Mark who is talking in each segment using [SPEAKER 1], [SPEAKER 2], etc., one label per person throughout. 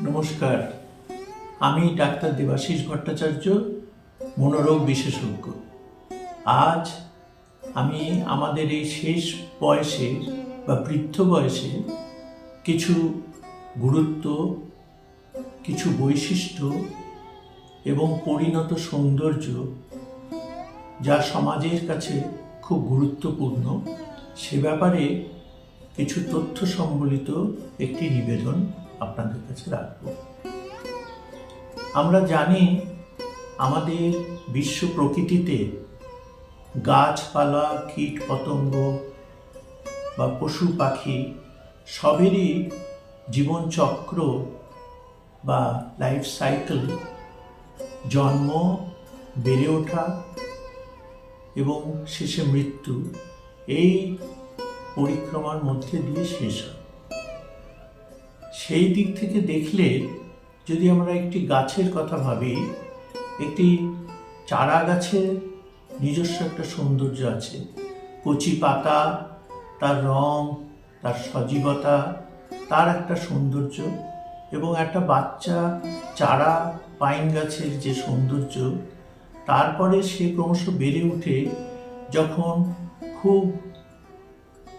[SPEAKER 1] নমস্কার, আমি ডাক্তার দেবাশিস ভট্টাচার্য, মনোরোগ বিশেষজ্ঞ। আজ আমি আমাদের এই শেষ বয়সে বা বৃদ্ধ বয়সে কিছু গুরুত্ব, কিছু বৈশিষ্ট্য এবং পরিণত সৌন্দর্য যা সমাজের কাছে খুব গুরুত্বপূর্ণ। সে ব্যাপারে কিছু তথ্য সম্বলিত একটি নিবেদন আপনাদের কাছে রাখব। আমরা জানি আমাদের বিশ্ব প্রকৃতিতে গাছপালা, কীট পতঙ্গ বা পশু পাখি সবেরই জীবনচক্র বা লাইফ সাইকেল জন্ম, বেড়ে ওঠা এবং শেষে মৃত্যু, এই পরিক্রমার মধ্যে দিয়ে শেষ হয়। সেই দিক থেকে দেখলে যদি আমরা একটি গাছের কথা ভাবি, একটি চারা গাছের নিজস্ব একটা সৌন্দর্য আছে। কচি পাতা, তার রং, তার সজীবতা, তার একটা সৌন্দর্য এবং একটা বাচ্চা চারা পাইন গাছের যে সৌন্দর্য তারপরে সে ক্রমশ বেড়ে উঠে যখন খুব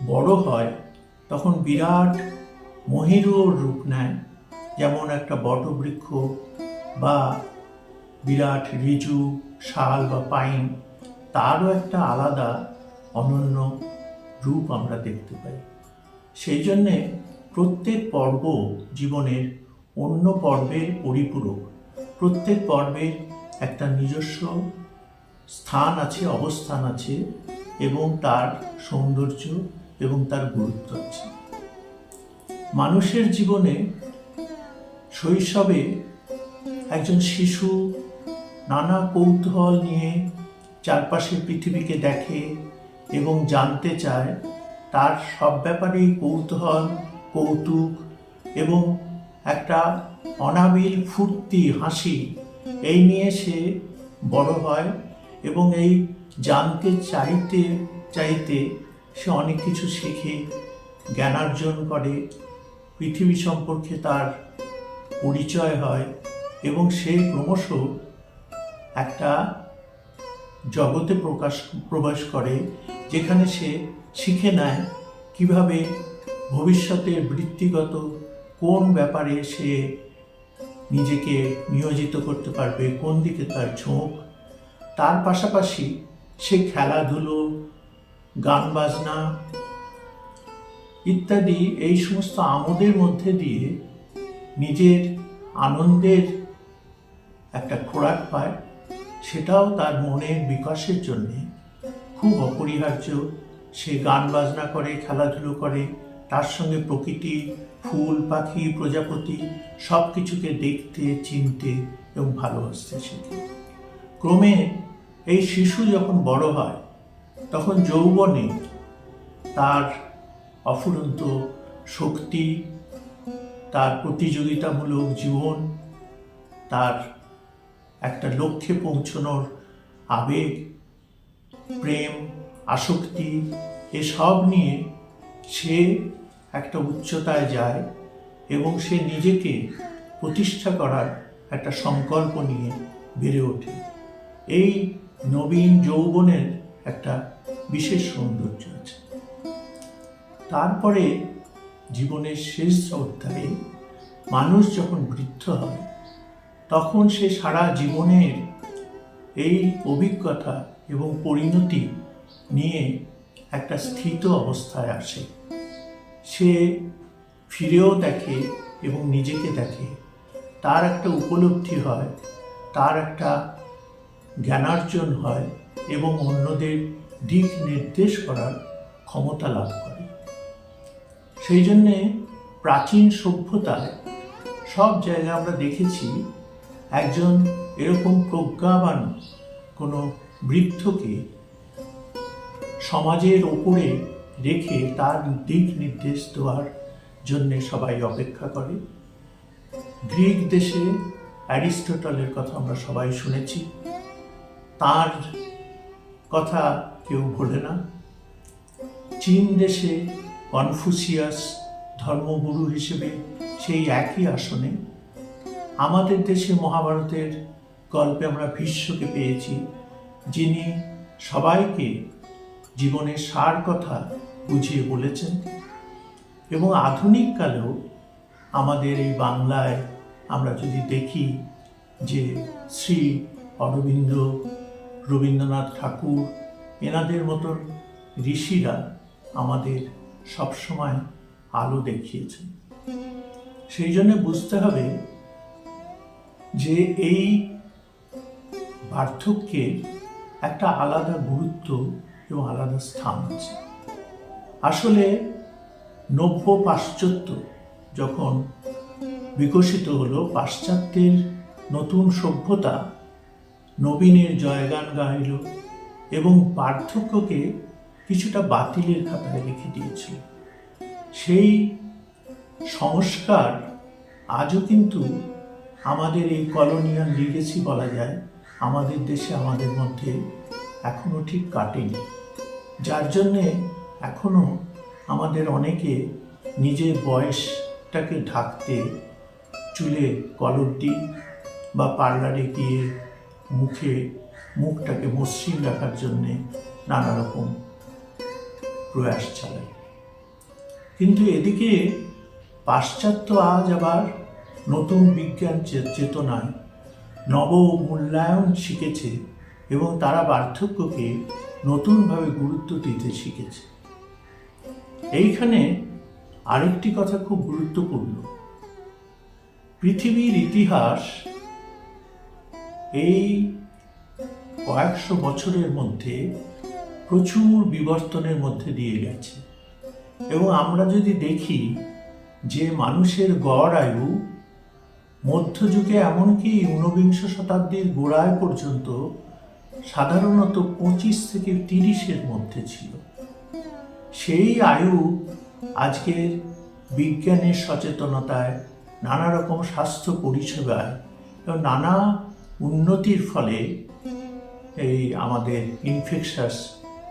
[SPEAKER 1] বড় হয়, তখন বিরাট মহিরুর রূপ নেয়, যেমন একটা বটবৃক্ষ বা বিরাট রিজু, শাল বা পাইন, তারও একটা আলাদা অনন্য রূপ আমরা দেখতে পাই। সেই জন্যে প্রত্যেক পর্ব জীবনের অন্য পর্বের পরিপূরক। প্রত্যেক পর্বের একটা নিজস্ব স্থান আছে, অবস্থান আছে, এবং তার সৌন্দর্য এবং তার গুরুত্ব আছে। মানুষের জীবনে শৈশবে একজন শিশু নানা কৌতূহল নিয়ে চারপাশের পৃথিবীকে দেখে এবং জানতে চায়, তার সব ব্যাপারেই কৌতূহল, কৌতুক এবং একটা অনাবিল ফুর্তি, হাসি এই নিয়ে সে বড় হয় এবং এই জানতে চাইতে চাইতে সে অনেক কিছু শেখে, জ্ঞানার্জন করে, পৃথিবী সম্পর্কে তার পরিচয় হয় এবং সে ক্রমশ একটা জগতে প্রকাশ, প্রবেশ করে যেখানে সে শিখে নেয় কীভাবে ভবিষ্যতে বৃত্তিগত কোন ব্যাপারে সে নিজেকে নিয়োজিত করতে পারবে, কোন দিকে তার ঝোঁক। তার পাশাপাশি সে খেলাধুলো, গান বাজনা ইত্যাদি এই সমস্ত আমোদের মধ্যে দিয়ে নিজের আনন্দের একটা খোরাক পায়। সেটাও তার মনের বিকাশের জন্যে খুব অপরিহার্য। সে গান বাজনা করে, খেলাধুলো করে, তার সঙ্গে প্রকৃতি ফুল, পাখি, প্রজাপতি সব কিছুকে দেখতে, চিনতে এবং ভালোবাসতে শেখে। ক্রমে এই শিশু যখন বড় হয়, তখন যৌবনে তার অফুরন্ত শক্তি, তার প্রতিযোগিতামূলক জীবন, তার একটা লক্ষ্যে পৌঁছনোর আবেগ, প্রেম, আসক্তি, এসব নিয়ে সে একটা উচ্চতায় যায় এবং সে নিজেকে প্রতিষ্ঠা করার একটা সংকল্প নিয়ে বেড়ে ওঠে। এই নবীন যৌবনের একটা বিশেষ সৌন্দর্য আছে। তারপরে জীবনের শেষ অধ্যায়ে মানুষ যখন বৃদ্ধ হয়, তখন সে সারা জীবনের এই অভিজ্ঞতা এবং পরিণতি নিয়ে একটা স্থিত অবস্থায় আসে। সে ফিরেও দেখে এবং নিজেকে দেখে। তার একটা উপলব্ধি হয়, তার একটা জ্ঞানার্জন হয় এবং অন্যদের দিক নির্দেশ করার ক্ষমতা লাভ করে। সেই জন্যে প্রাচীন সভ্যতায় সব জায়গায় আমরা দেখেছি একজন এরকম প্রজ্ঞাবান কোনো বৃদ্ধকে সমাজের ওপরে রেখে তার দিক নির্দেশ দেওয়ার জন্যে সবাই অপেক্ষা করে। গ্রিক দেশে অ্যারিস্টটলের কথা আমরা সবাই শুনেছি। তার কথা কেউ ভোলে না। চীন দেশে কনফুসিয়াস ধর্মগুরু হিসেবে সেই একই আসনে। আমাদের দেশে মহাভারতের গল্পে আমরা ভীষ্মকে পেয়েছি, যিনি সবাইকে জীবনের সার কথা বুঝিয়ে বলেছেন। এবং আধুনিক কালেও আমাদের এই বাংলায় আমরা যদি দেখি যে শ্রী অরবিন্দ, রবীন্দ্রনাথ ঠাকুর, এনাদের মতো ঋষিরা আমাদের সবসময় আলো দেখিয়েছেন। সেই জন্য বুঝতে হবে যে এই পার্থক্যের একটা আলাদা গুরুত্ব এবং আলাদা স্থান আছে। আসলে নব্য পাশ্চাত্য যখন বিকশিত হলো, পাশ্চাত্যের নতুন সভ্যতা নবীনের জয়গান গাইল এবং পার্থক্যকে কিছুটা বাতিলের খাতায় রেখে দিয়েছিল। সেই সংস্কার আজও কিন্তু আমাদের এই কলোনিয়াল লিগেছি বলা যায়, আমাদের দেশে আমাদের মধ্যে এখনও ঠিক কাটেনি। যার জন্যে এখনও আমাদের অনেকে নিজের বয়সটাকে ঢাকতে চুলে কলর দিই বা পার্লারে গিয়ে মুখে মুখটাকে মসৃণ রাখার জন্যে নানা রকম প্রয়াস চালায় কিন্তু এদিকে পাশ্চাত্য আজ আবার নতুন বিজ্ঞান চেতনায় নব মূল্যায়ন শিখেছে এবং তারা পার্থক্যকে নতুনভাবে গুরুত্ব দিতে শিখেছে। এইখানে আরেকটি কথা খুব গুরুত্বপূর্ণ। পৃথিবীর ইতিহাস এই কয়েকশো বছরের মধ্যে প্রচুর বিবর্তনের মধ্যে দিয়ে গেছে। এবং আমরা যদি দেখি যে মানুষের গড় আয়ু মধ্যযুগে এমনকি ঊনবিংশ শতাব্দীর গোড়ায় পর্যন্ত সাধারণত পঁচিশ থেকে তিরিশের মধ্যে ছিল। সেই আয়ু আজকের বিজ্ঞানের সচেতনতায় নানা রকম স্বাস্থ্য পরিষেবায় এবং নানা উন্নতির ফলে এই আমাদের ইনফেকশাস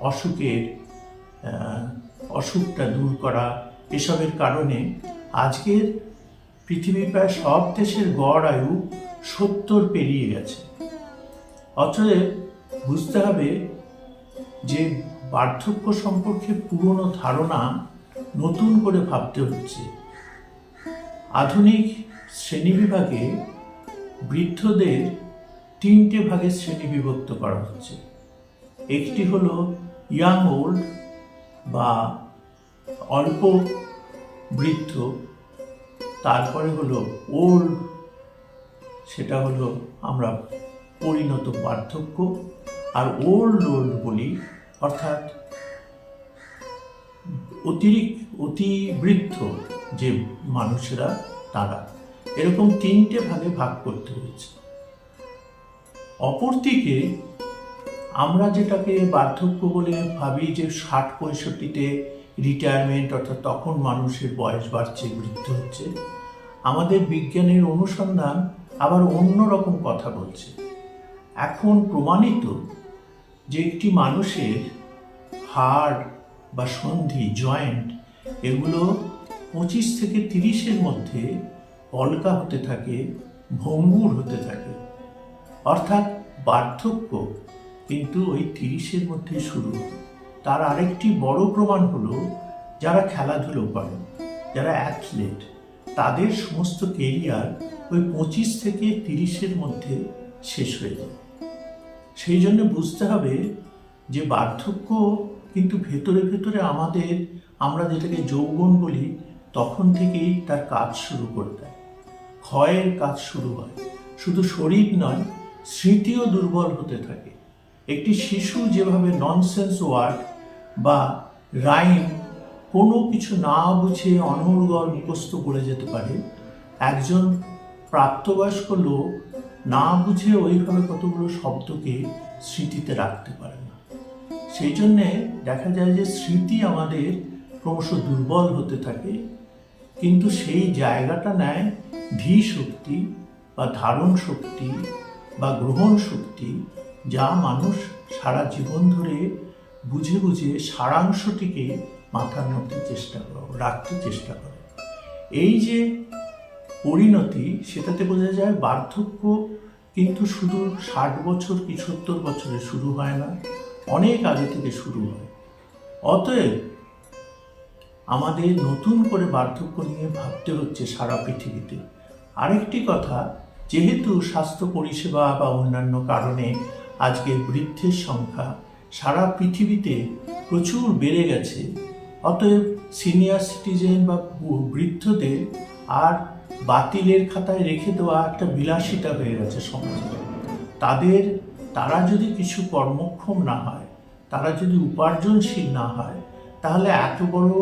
[SPEAKER 1] অসুখের অসুখটা দূর করা এসবের কারণে আজকের পৃথিবীর প্রায় সব দেশের গড় আয়ু সত্তর পেরিয়ে গেছে। অতএব বুঝতে হবে যে বার্ধক্য সম্পর্কে পুরনো ধারণা নতুন করে ভাবতে হচ্ছে। আধুনিক শ্রেণীবিভাগে বৃদ্ধদের তিনটে ভাগে শ্রেণীবিভক্ত করা হচ্ছে। একটি হলো ইয়াং ওল্ড বা অল্প বৃদ্ধ, তারপরে হলো ওল্ড সেটা হলো আমরা পরিণত পার্থক্য আর ওল্ড বলি, অর্থাৎ অতিরিক্ত অতি বৃদ্ধ যে মানুষেরা, তারা এরকম তিনটে ভাগে ভাগ করতে হয়েছে। অপরদিকে আমরা যেটাকে বার্ধক্য বলে ভাবি যে ষাট, পঁয়ষট্টিতে রিটায়ারমেন্ট অর্থাৎ তখন মানুষের বয়স বাড়ছে, বৃদ্ধ হচ্ছে, আমাদের বিজ্ঞানের অনুসন্ধান আবার অন্য রকম কথা বলছে। এখন প্রমাণিত যে একটি মানুষের হাড় বা সন্ধি জয়েন্ট এগুলো পঁচিশ থেকে তিরিশের মধ্যে অলকা হতে থাকে, ভঙ্গুর হতে থাকে। অর্থাৎ বার্ধক্য কিন্তু ওই তিরিশের মধ্যে শুরু। তার আরেকটি বড় প্রমাণ হলো যারা খেলাধুলো করে, যারা অ্যাথলেট তাদের সমস্ত কেরিয়ার ওই পঁচিশ থেকে তিরিশের মধ্যে শেষ হয়ে যায়। সেই জন্য বুঝতে হবে যে বার্ধক্য কিন্তু ভেতরে ভেতরে আমাদের, আমরা যেটাকে যৌবন বলি, তখন থেকেই তার কাজ শুরু করে দেয়। ক্ষয়ের কাজ শুরু হয়। শুধু শরীর নয়, স্মৃতিও দুর্বল হতে থাকে। একটি শিশু যেভাবে ননসেন্স ওয়ার্ড বা রাইম কোনো কিছু না বুঝে অনর্গল মুখস্থ করে যেতে পারে, একজন প্রাপ্তবয়স্ক লোক না বুঝে ওইভাবে কতগুলো শব্দকে স্মৃতিতে রাখতে পারে না। সেই জন্যে দেখা যায় যে স্মৃতি আমাদের ক্রমশ দুর্বল হতে থাকে, কিন্তু সেই জায়গাটা নেয় ধী শক্তি বা ধারণ শক্তি বা গ্রহণ শক্তি, যা মানুষ সারা জীবন ধরে বুঝে বুঝে সারাংশটিকে মাথার মধ্যে চেষ্টা করো রাখতে চেষ্টা করো। এই যে পরিণতি, সেটাতে বোঝা যায় বার্ধক্য কিন্তু শুধু ষাট বছর কি সত্তর বছরে শুরু হয় না? অনেক আগে থেকে শুরু হয়। অতএব আমাদের নতুন করে বার্ধক্য নিয়ে ভাবতে হচ্ছে সারা পৃথিবীতে। আরেকটি কথা, যেহেতু স্বাস্থ্য পরিষেবা বা অন্যান্য কারণে আজকে বৃদ্ধের সংখ্যা সারা পৃথিবীতে প্রচুর বেড়ে গেছে, অতএব সিনিয়র সিটিজেন বা বৃদ্ধদের আর বাতিলের খাতায় রেখে দেওয়া একটা বিলাসিতা হয়ে গেছে সমাজে। তাদের, তারা যদি কিছু কর্মক্ষম না হয়, তারা যদি উপার্জনশীল না হয়, তাহলে এত বড়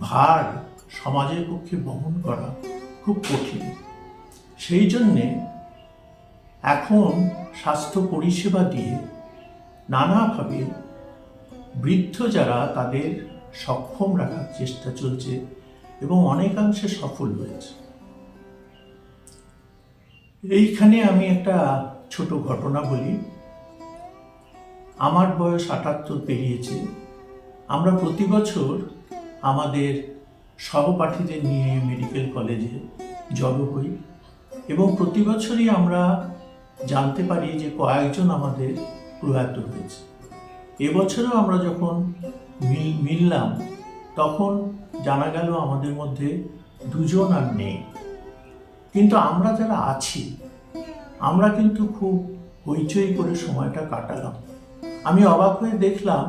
[SPEAKER 1] ভার সমাজের পক্ষে বহন করা খুব কঠিন। সেই জন্যে এখন স্বাস্থ্য পরিষেবা দিয়ে নানাভাবে বৃদ্ধ যারা তাদের সক্ষম রাখার চেষ্টা চলছে এবং অনেকাংশে সফল হয়েছে। এইখানে আমি একটা ছোট ঘটনা বলি। আমার বয়স আটাত্তর পেরিয়েছে। আমরা প্রতি বছর আমাদের সহপাঠীদের নিয়ে মেডিকেল কলেজে জড়ো হই এবং প্রতি বছরই আমরা জানতে পারি যে কয়েকজন আমাদের প্রয়াত হয়েছে। এবছরও আমরা যখন মিল- মিললাম, তখন জানা গেল আমাদের মধ্যে দুজন আর নেই। কিন্তু আমরা যারা আছি, আমরা কিন্তু খুব হইচই করে সময়টা কাটালাম। আমি অবাক হয়ে দেখলাম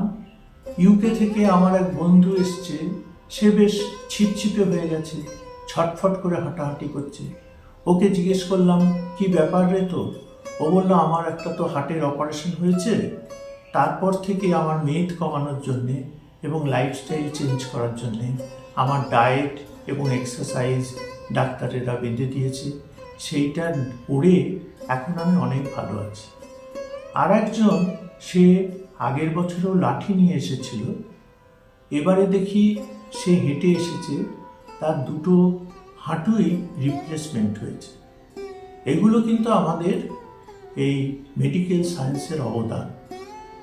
[SPEAKER 1] ইউকে থেকে আমার এক বন্ধু এসছে, সে বেশ ছিপছিপে হয়ে গেছে, ছটফট করে হাঁটাহাঁটি করছে। ওকে জিজ্ঞেস করলাম, কি ব্যাপার রে তো ও বলল, আমার একটা তো হার্টের অপারেশন হয়েছে, তারপর থেকে আমার মেদ কমানোর জন্যে এবং লাইফস্টাইল চেঞ্জ করার জন্যে, আমার ডায়েট এবং এক্সারসাইজ ডাক্তারেরা বেঁধে দিয়েছে। সেইটা পড়ে এখন আমি অনেক ভালো আছি। আর একজন সে আগের বছরও লাঠি নিয়ে এসেছিল। এবারে দেখি সে হেঁটে এসেছে। তার দুটো হাঁটুই রিপ্লেসমেন্ট হয়েছে। এগুলো কিন্তু আমাদের এই মেডিকেল সায়েন্সের অবদান।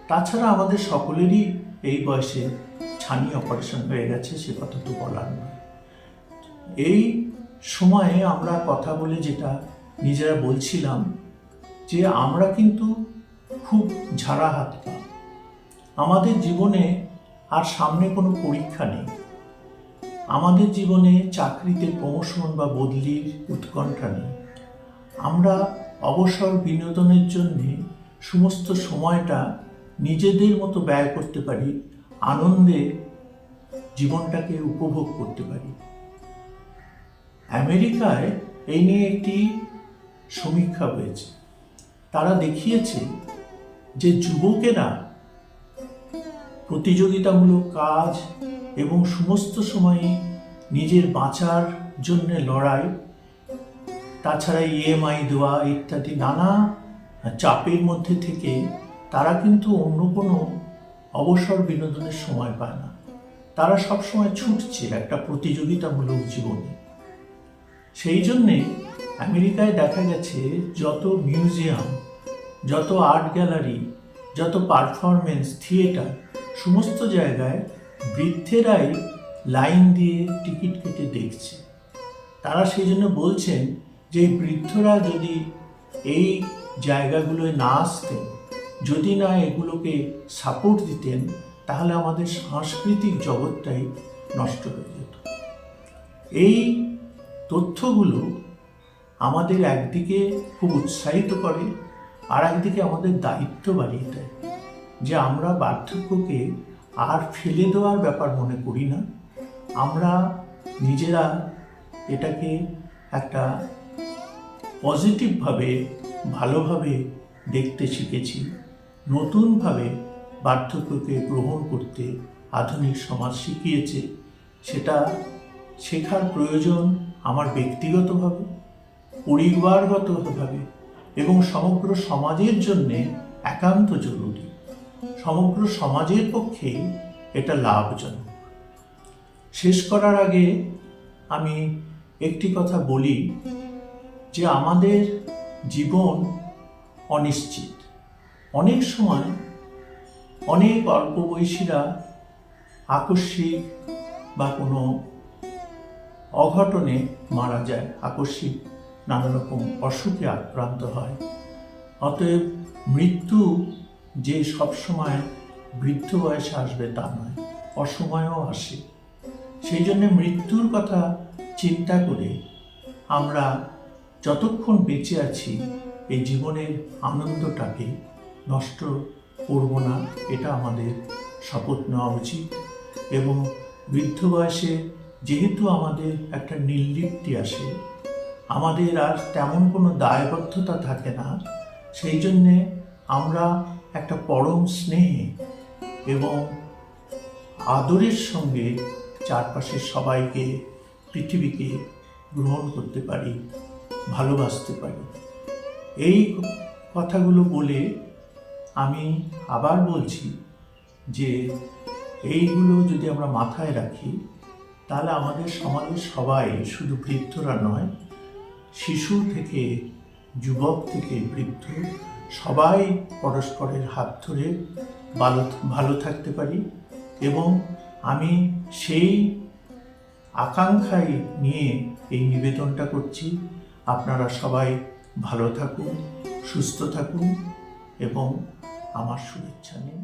[SPEAKER 1] তাছাড়া আমাদের সকলেরই এই বয়সে ছানি অপারেশন হয়ে গেছে, সে কথা তো বলার নয়। এই সময়ে আমরা কথা বলে যেটা নিজেরা বলছিলাম যে আমরা কিন্তু খুব ঝাড়া হাত পা। আমাদের জীবনে আর সামনে কোনো পরীক্ষা নেই। আমাদের জীবনে চাকরিতে প্রমোশন বা বদলির উৎকণ্ঠা নেই। আমরা অবসর বিনোদনের জন্যে সমস্ত সময়টা নিজেদের মতো ব্যয় করতে পারি, আনন্দে জীবনটাকে উপভোগ করতে পারি। আমেরিকায় এই নিয়ে একটি সমীক্ষা হয়েছে। তারা দেখিয়েছে যে যুবকেরা প্রতিযোগিতামূলক কাজ এবং সমস্ত সময়ে নিজের বাঁচার জন্য লড়াই, তাছাড়া ইএমআই দেওয়া ইত্যাদি নানা চাপের মধ্যে থেকে তারা কিন্তু অন্য কোনো অবসর বিনোদনের সময় পায় না। তারা সবসময় ছুটছে একটা প্রতিযোগিতামূলক জীবনে। সেই জন্যে আমেরিকায় দেখা গেছে যত মিউজিয়াম, যত আর্ট গ্যালারি, যত পারফরমেন্স থিয়েটার, সমস্ত জায়গায় বৃদ্ধেরাই লাইন দিয়ে টিকিট কেটে দেখছে। তারা সেই জন্য বলছেন যে বৃদ্ধরা যদি এই জায়গাগুলোয় না আসতেন, যদি না এগুলোকে সাপোর্ট দিতেন, তাহলে আমাদের সাংস্কৃতিক জগৎটাই নষ্ট হয়ে যেত। এই তথ্যগুলো আমাদের একদিকে খুব উৎসাহিত করে, আর একদিকে আমাদের দায়িত্ব বাড়িয়ে দেয়। যে আমরা বার্ধক্যকে আর ফেলে দেওয়ার ব্যাপার মনে করি না। আমরা নিজেরা এটাকে একটা পজিটিভভাবে, ভালোভাবে দেখতে শিখেছি। নতুনভাবে বার্ধক্যকে গ্রহণ করতে আধুনিক সমাজ শিখিয়েছে। সেটা শেখার প্রয়োজন আমার ব্যক্তিগতভাবে, পরিবারগতভাবে এবং সমগ্র সমাজের জন্যে একান্ত জরুরি। সমগ্র সমাজের পক্ষে এটা লাভজনক। শেষ করার আগে আমি একটি কথা বলি যে আমাদের জীবন অনিশ্চিত। অনেক সময় অনেক অল্প বয়সীরা আকস্মিক বা কোনো অঘটনে মারা যায় আকস্মিক নানা রকম অসুখে আক্রান্ত হয়। অতএব মৃত্যু যে সবসময় বৃদ্ধ বয়সে আসবে তা নয়, অসময়েও আসে। সেই জন্য মৃত্যুর কথা চিন্তা করে আমরা যতক্ষণ বেঁচে আছি, এই জীবনের আনন্দটাকে নষ্ট করব না, এটা আমাদের শপথ নেওয়া উচিত। এবং বৃদ্ধ বয়সে যেহেতু আমাদের একটা নির্লিপ্তি আসে, আমাদের আর তেমন কোনো দায়বদ্ধতা থাকে না, সেই জন্যে আমরা একটা পরম স্নেহে এবং আদরের সঙ্গে চারপাশের সবাইকে, পৃথিবীকে গ্রহণ করতে পারি, ভালোবাসতে পারি। এই কথাগুলো বলে আমি আবার বলছি যে, এইগুলো যদি আমরা মাথায় রাখি তাহলে আমাদের সমাজের সবাই শুধু বৃদ্ধরা নয়, শিশু থেকে যুবক থেকে বৃদ্ধ, সবাই পরস্পরের হাত ধরে ভালো ভালো থাকতে পারি এবং আমি সেই আকাঙ্ক্ষাই নিয়ে এই নিবেদনটা করছি। আপনারা সবাই ভালো থাকুন, সুস্থ থাকুন এবং আমার শুভেচ্ছা নিন।